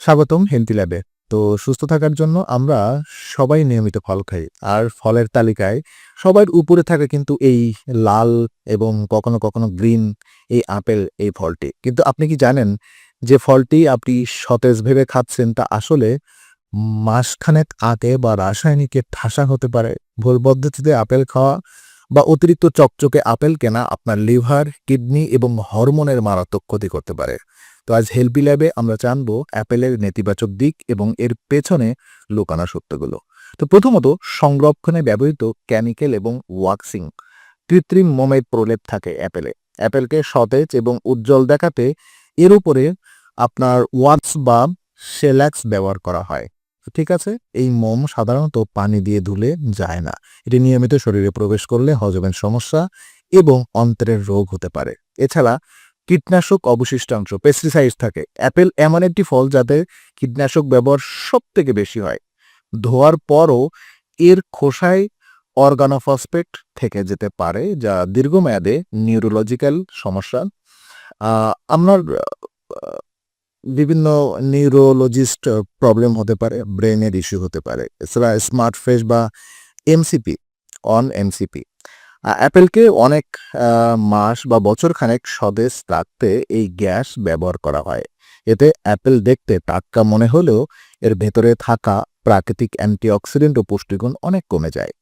স্বাগতম হেলথি ল্যাবে। তো সুস্থ থাকার জন্য আমরা সবাই নিয়মিত ফল খাই। আর ফলের তালিকায় সবার উপরে থাকে কিন্তু এই লাল এবং কখনো কখনো গ্রিন এই আপেল এই ফলটি। কিন্তু আপনি কি জানেন যে ফলটি আপনি সতেজ ভেবে খাচ্ছেন তা আসলে মাসখানেক আগে বা রাসায়নিকের ঠাসা হতে পারে। ভুল পদ্ধতিতে আপেল খাওয়া বা অতিরিক্ত চকচকে আপেল কেনা আপনার লিভার, কিডনি এবং হরমোনের মারাত্মক ক্ষতি করতে পারে। তো আজ হেলপি ল্যাবে আমরা জানব অ্যাপেলের নেতিবাচক দিক এবং এর পেছনে লুকানো সত্যগুলো। তো প্রথমত, সংরক্ষণে ব্যবহৃত কেমিক্যাল এবং ওয়াক্সিং কৃত্রিম মোমের প্রলেপ থাকে অ্যাপেলে। অ্যাপেলকে সতেজ এবং উজ্জ্বল দেখাতে এর উপরে আপনার ওয়াক্স বা শেল্যাক্স ব্যবহার করা হয়। ঠিক আছে, এই মোম সাধারণত পানি দিয়ে ধুলে যায় না। এটি নিয়মিত শরীরে প্রবেশ করলে হজমের সমস্যা এবং অন্ত্রের রোগ হতে পারে। এছাড়া কীটনাশক অবশিষ্টাংশ পেস্টিসাইড থাকে। অ্যাপেল এমন একটি ফল যাতে কীটনাশক ব্যবহার সব থেকে বেশি হয়। ধোয়ার পরও এর খোসায় অর্গানোফসফেট থেকে যেতে পারে, যা দীর্ঘমেয়াদে নিউরোলজিক্যাল সমস্যা। আপনার বিভিন্ন নিউরোলজিস্ট প্রবলেম হতে পারে ব্রেনের ইস্যু হতে পারে, এছাড়া স্মার্ট ফেস বা এমসিপি অন এমসিপি অ্যাপেলকে অনেক মাস বা বছর খানেক স্বদেশ রাখতে এই গ্যাস ব্যবহার করা হয়। এতে অ্যাপেল দেখতে টাটকা মনে হলেও এর ভেতরে থাকা প্রাকৃতিক অ্যান্টিঅক্সিডেন্ট ও পুষ্টিগুণ অনেক কমে যায়।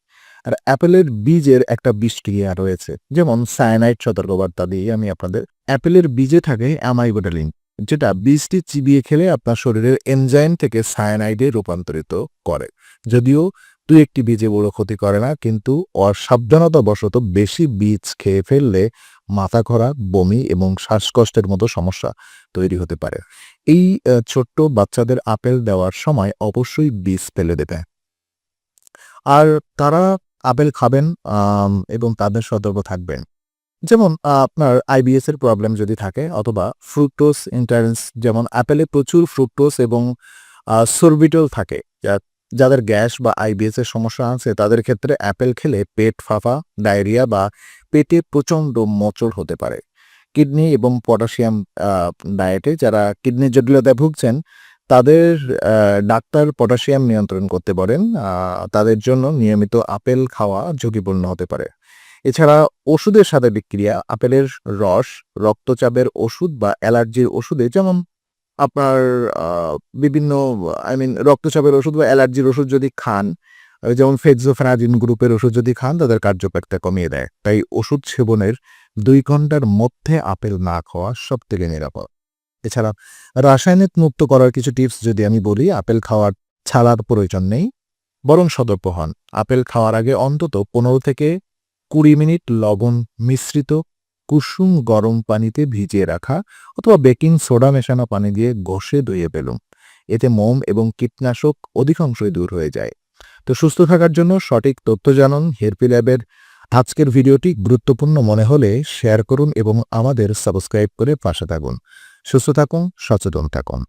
আর অ্যাপেলের বীজের একটা বিষক্রিয়া রয়েছে, যেমন সায়ানাইড সতর্কবার্তা দিয়ে আমি আপনাদের অ্যাপেলের বীজে থাকে অ্যামাইবোডালিন যেটা বীজটি চিবিয়ে খেলে আপনার শরীরের এনজাইম থেকে সায়ানাইডে রূপান্তরিত করে। যদিও দু একটি বীজে বড় ক্ষতি করে না, কিন্তু অসাবধানতাবশত বেশি বীজ খেয়ে ফেললে মাথা খরা বমি এবং শ্বাসকষ্টের মতো সমস্যা তৈরি হতে পারে। এই ছোট্ট বাচ্চাদের আপেল দেওয়ার সময় অবশ্যই বীজ ফেলে দেবে। আর তারা আপেল খাবেন এবং তাদের সতর্ক থাকবেন। যেমন, আপনার আইবিএস এর প্রবলেম যদি থাকে, অথবা ফ্রুক্টোজ ইন্টারেন্স যেমন আপেলে প্রচুর ফ্রুক্টোজ এবং সরবিটল থাকে যাদের গ্যাস বা আইবিএস এর সমস্যা আছে, তাদের ক্ষেত্রে অ্যাপেল খেলে পেট ফাঁপা ডায়রিয়া বা পেটে প্রচণ্ড মোচড় হতে পারে। কিডনি এবং পটাশিয়াম ডায়েটে যারা কিডনি জটিলতায় ভুগছেন, তাদের ডাক্তার পটাশিয়াম নিয়ন্ত্রণ করতে পারেন তাদের জন্য নিয়মিত আপেল খাওয়া ঝুঁকিপূর্ণ হতে পারে। এছাড়া ওষুধের সাথে বিক্রিয়া, আপেলের রস, রক্তচাপের ওষুধ বা অ্যালার্জির ওষুধে যেমন আপনার বিভিন্ন, আই মিন রক্তচাপের ওষুধ বা অ্যালার্জির ওষুধ যদি খান যেমন ফেক্সোফেনাজিন গ্রুপের ওষুধ যদি খান, তাদের কার্যকারিতা কমিয়ে দেয়। তাই ওষুধ সেবনের দুই ঘণ্টার মধ্যে আপেল না খাওয়া সব থেকে নিরাপদ। এছাড়া রাসায়নিক মুক্ত করার কিছু টিপস যদি আমি বলি, আপেল খাওয়ার ছাড়ার প্রয়োজন নেই, বরং সতর্ক হন। আপেল খাওয়ার আগে অন্তত পনেরো থেকে কুড়ি মিনিট লবণ মিশ্রিত, কুসুম গরম পানিতে ভিজিয়ে রাখা অথবা বেকিং সোডা মেশানো পানি দিয়ে ঘষে ধুয়ে ফেলুন। এতে মোম এবং কীটনাশক অধিকাংশই দূর হয়ে যায়। তো সুস্থ থাকার জন্য সঠিক তথ্য জানুন হেরপি ল্যাবের। আজকের ভিডিওটি গুরুত্বপূর্ণ মনে হলে শেয়ার করুন এবং আমাদের সাবস্ক্রাইব করে পাশে থাকুন। সুস্থ থাকুন, সচেতন থাকুন।